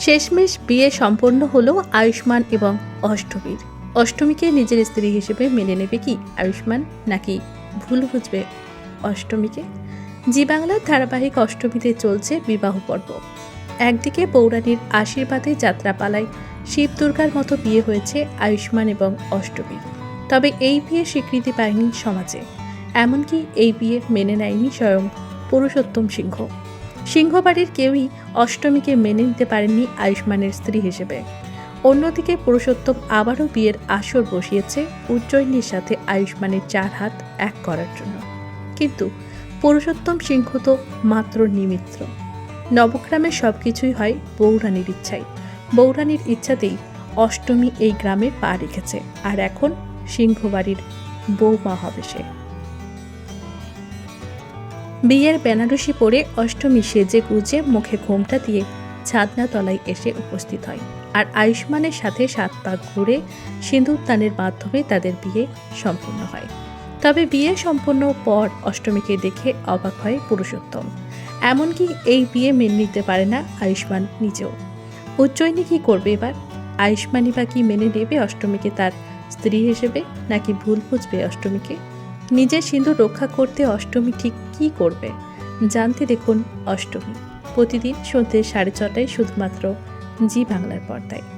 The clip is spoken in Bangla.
শেষমেশ বিয়ে সম্পন্ন হলো আয়ুষ্মান এবং অষ্টমীর। অষ্টমীকে নিজের স্ত্রী হিসেবে মেনে নেবে কি আয়ুষ্মান নাকি ভুল বুঝবে অষ্টমীকে? জি বাংলার ধারাবাহিক অষ্টমীতে চলছে বিবাহ পর্ব। একদিকে পৌরাণীর আশীর্বাদে যাত্রাপালায় শিব দুর্গার মতো বিয়ে হয়েছে আয়ুষ্মান এবং অষ্টমীর। তবে এই বিয়ে স্বীকৃতি পায়নি সমাজে। এমনকি এই বিয়ে মেনে নেয়নি স্বয়ং পুরুষোত্তম সিংহ। সিংহবাড়ির কেউই অষ্টমীকে মেনে নিতে পারেননি আয়ুষ্মানের স্ত্রী হিসেবে। অন্যদিকে পুরুষোত্তম আবারও বিয়ের আসর বসিয়েছে উজ্জয়িনীর সাথে আয়ুষ্মানের চার হাত এক করার জন্য। কিন্তু পুরুষোত্তম সিংহ তো মাত্র নিমিত্র নবগ্রামের সব কিছুই হয় বৌরানীর ইচ্ছাই বৌরানীর ইচ্ছাতেই অষ্টমী এই গ্রামে পা রেখেছে। আর এখন সিংহবাড়ির বৌমা হবে সে। বিয়ের বেনারসি পরে অষ্টমী সেজে গুজে মুখে ঘোমটা দিয়ে ছাদনা তলায় এসে উপস্থিত হয় আর আয়ুষ্মানের সাথে সাত পাক ঘুরে সিঁদুর মাধ্যমে তাদের বিয়ে সম্পূর্ণ হয়। তবে বিয়ে সম্পন্ন পর অষ্টমীকে দেখে অবাক হয় পুরুষোত্তম। এমনকি এই বিয়ে মেনে নিতে পারে না আয়ুষ্মান নিজেও। উজ্জয়িনী কি করবে এবার? আয়ুষ্মানই বা কি মেনে নেবে অষ্টমীকে তার স্ত্রী হিসেবে নাকি ভুল বুঝবে অষ্টমীকে? নিজের সিন্ধু রক্ষা করতে অষ্টমী ঠিক কি করবে? জানতে দেখুন অষ্টমী। প্রতিদিন সন্ধ্যে সাড়ে ছটায় শুধুমাত্র জি বাংলার পর্দায়।